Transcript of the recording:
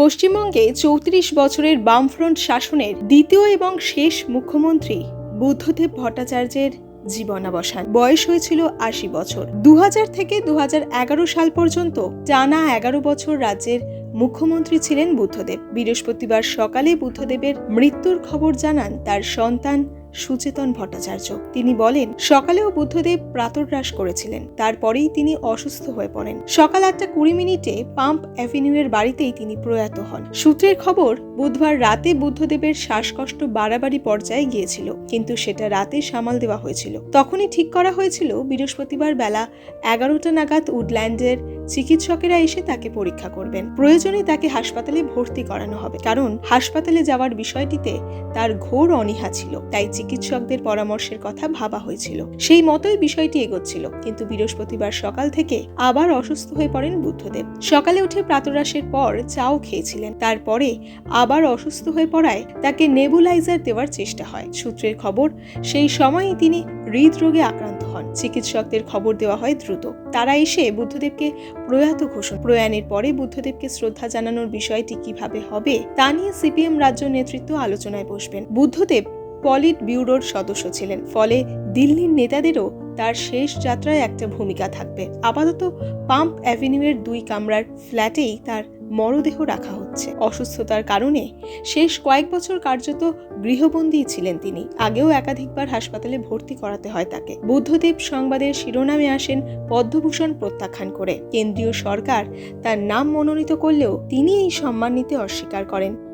পশ্চিমবঙ্গে চৌত্রিশ বছরের বামফ্রন্ট শাসনের দ্বিতীয় এবং শেষ মুখ্যমন্ত্রী বুদ্ধদেব ভট্টাচার্যের জীবনাবসান। বয়স হয়েছিল আশি বছর। দু হাজার থেকে দু হাজার এগারো সাল পর্যন্ত টানা এগারো বছর রাজ্যের মুখ্যমন্ত্রী ছিলেন বুদ্ধদেব। বৃহস্পতিবার সকালে বুদ্ধদেবের মৃত্যুর খবর জানান তার সন্তান সুচেতন ভট্টাচার্য। তিনি বলেন, সকালেও বুদ্ধদেব প্রাতরাশ করেছিলেন, তারপরেই তিনি অসুস্থ হয়ে পড়েন। সকাল আটটা কুড়ি মিনিটে পাম্প অ্যাভিনিউয়ের বাড়িতেই তিনি প্রয়াত হন। সূত্রের খবর, বুধবার রাতে বুদ্ধদেবের শ্বাসকষ্ট বাড়াবাড়ি পর্যায়ে গিয়েছিল, কিন্তু সেটা রাতে সামাল দেওয়া হয়েছিল। তখনই ঠিক করা হয়েছিল, বৃহস্পতিবার বেলা এগারোটা নাগাদ উডল্যান্ডের চিকিৎসকেরা এসে তাকে পরীক্ষা করবেন। প্রয়োজনে তাকে হাসপাতালে ভর্তি করানো হবে। কারণ হাসপাতালে যাওয়ার বিষয়টিতে তার ঘোর অনীহা ছিল। তাই চিকিৎসকদের পরামর্শের কথা ভাবা হয়েছিল। সেই মতোই বিষয়টি এগোচ্ছিল। কিন্তু বৃহস্পতিবার সকাল থেকে আবার অসুস্থ হয়ে পড়েন বুদ্ধদেব। সকালে উঠে প্রাতরাশের পর চাও খেয়েছিলেন। তারপরে আবার অসুস্থ হয়ে পড়ায় তাকে নেবুলাইজার দেওয়ার চেষ্টা হয়। সূত্রের খবর, সেই সময়ই তিনি হৃদরোগে আক্রান্ত চিকিৎসকদের খবর দেওয়া হয় দ্রুত। তারা এসে বুদ্ধদেবকে প্রয়াত ঘোষণা প্রয়াণের পরে বুদ্ধদেবকে শ্রদ্ধা জানানোর বিষয়টি কীভাবে হবে তা নিয়ে সিপিএম রাজ্য নেতৃত্ব আলোচনায় বসবেন। বুদ্ধদেব পলিট ব্যুরোর সদস্য ছিলেন। ফলে দিল্লির নেতাদেরও তার শেষ যাত্রায় একটা ভূমিকা থাকবে। আপাতত পাম্প অ্যাভিনিউয়ের দুই কামরার ফ্ল্যাটেই তার মরদেহ রাখা হচ্ছে। অসুস্থতার কারণে শেষ কয়েক বছর কার্যত গৃহবন্দী ছিলেন তিনি। আগেও একাধিকবার হাসপাতালে ভর্তি করাতে হয় তাকে। বুদ্ধদেব সংবাদের শিরোনামে আসেন পদ্মভূষণ প্রত্যাখ্যান করে। কেন্দ্রীয় সরকার তার নাম মনোনীত করলেও তিনি এই সম্মান নিতে অস্বীকার করেন।